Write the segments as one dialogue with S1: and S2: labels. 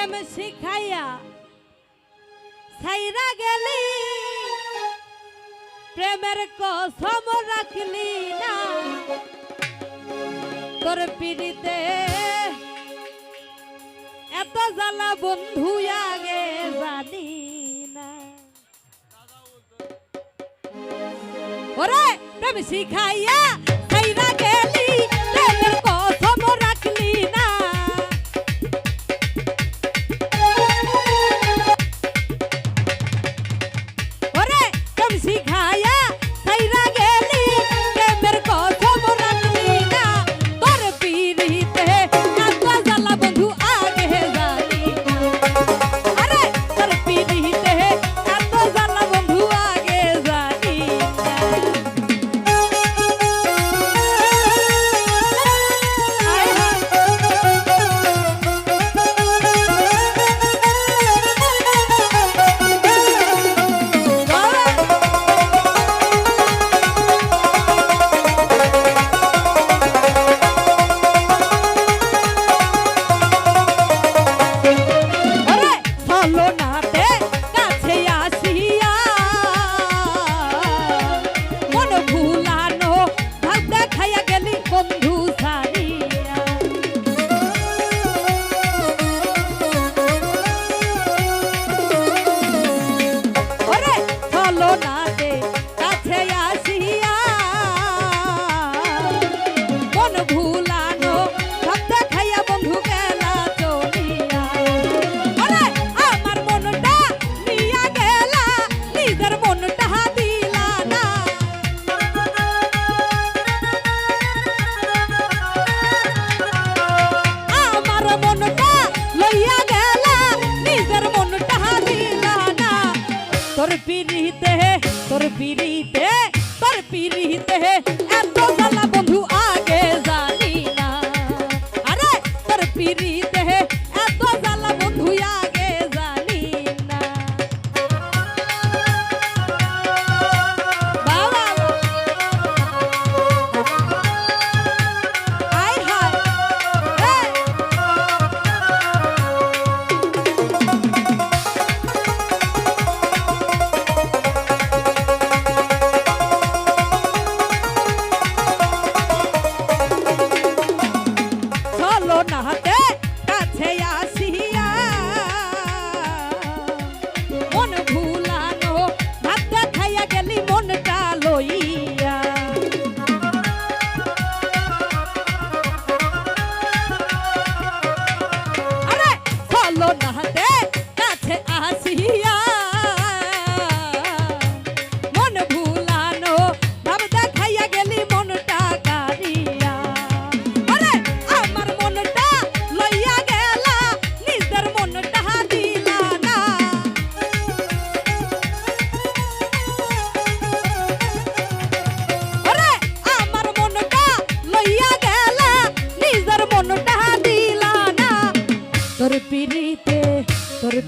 S1: প্রেম শিখাইয়া সাইরা গেলি, প্রেমের কসম রাখলি না। তোর পিড়িতে এত জ্বালা বন্ধু আগে জানি না। ওরে, প্রেম শিখাইয়া MC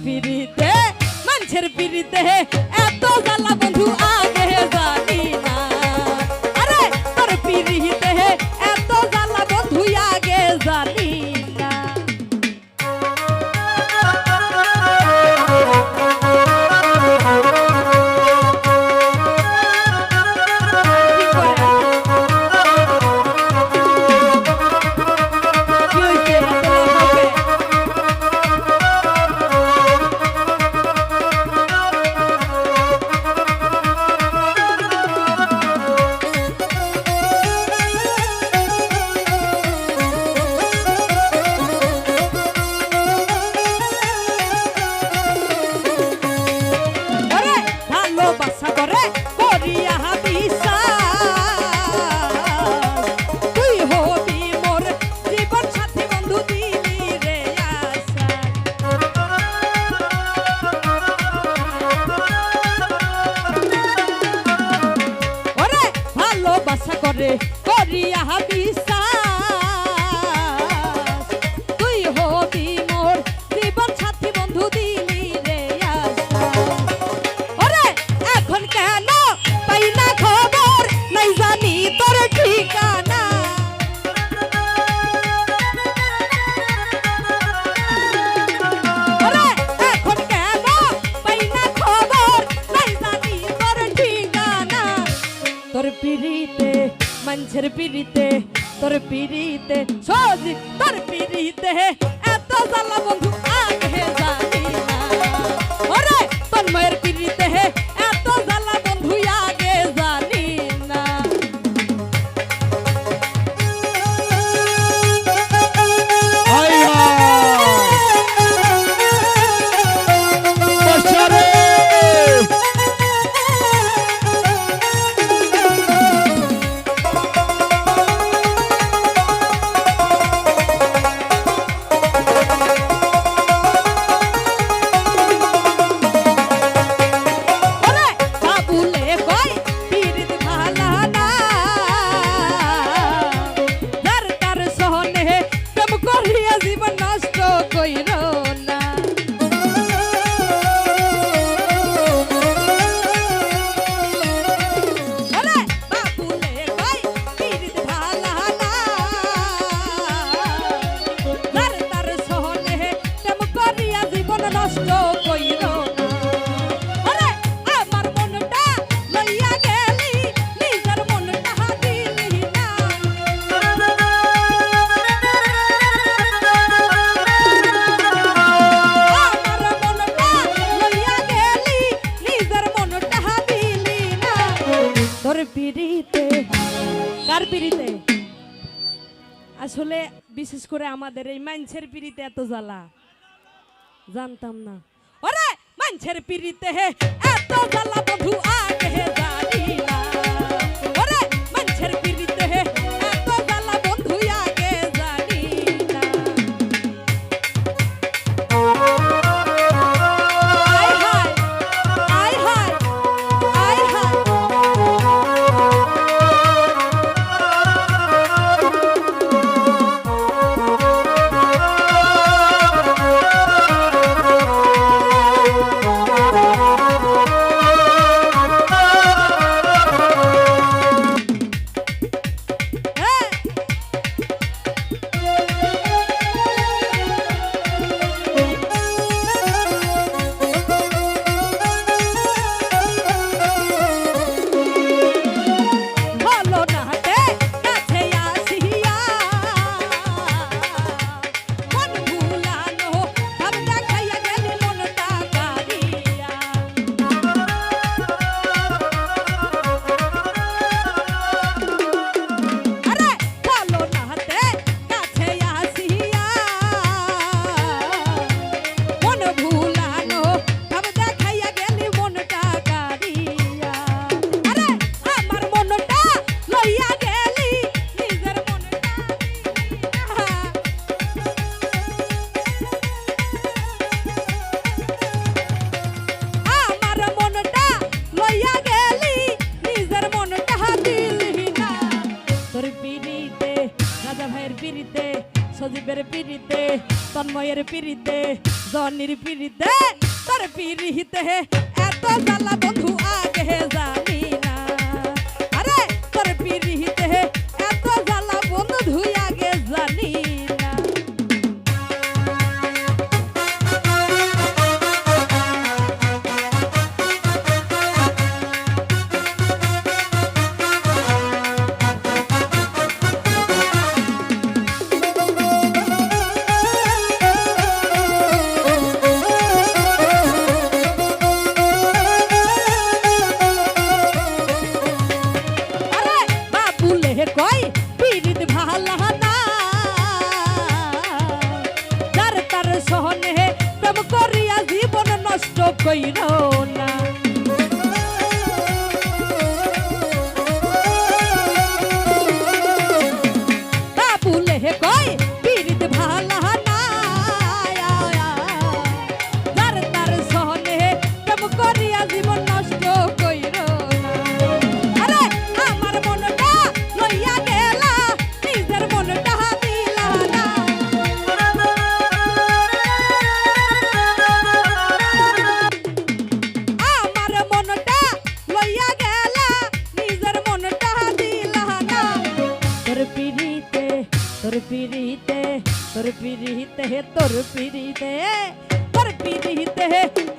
S1: ফিরে তোর পিড়িতে তোর পিড়িতে সজি তোর পিড়িতে এত জ্বালা বন্ধু। পিড়িতে, কার পিড়িতে? আসলে বিশেষ করে আমাদের এই মানুষের পিড়িতে এত জ্বালা। জানতাম না। ওরে মানুষের পিড়িতে এত জ্বালা বধু আগে মায়ের পিড়িতে জনির পিড়িতে তার পিড়িতে এত জ্বালা বন্ধু আগে জানি। কইরো না। पीरी ते तुर पीरी ते पर पीरी ते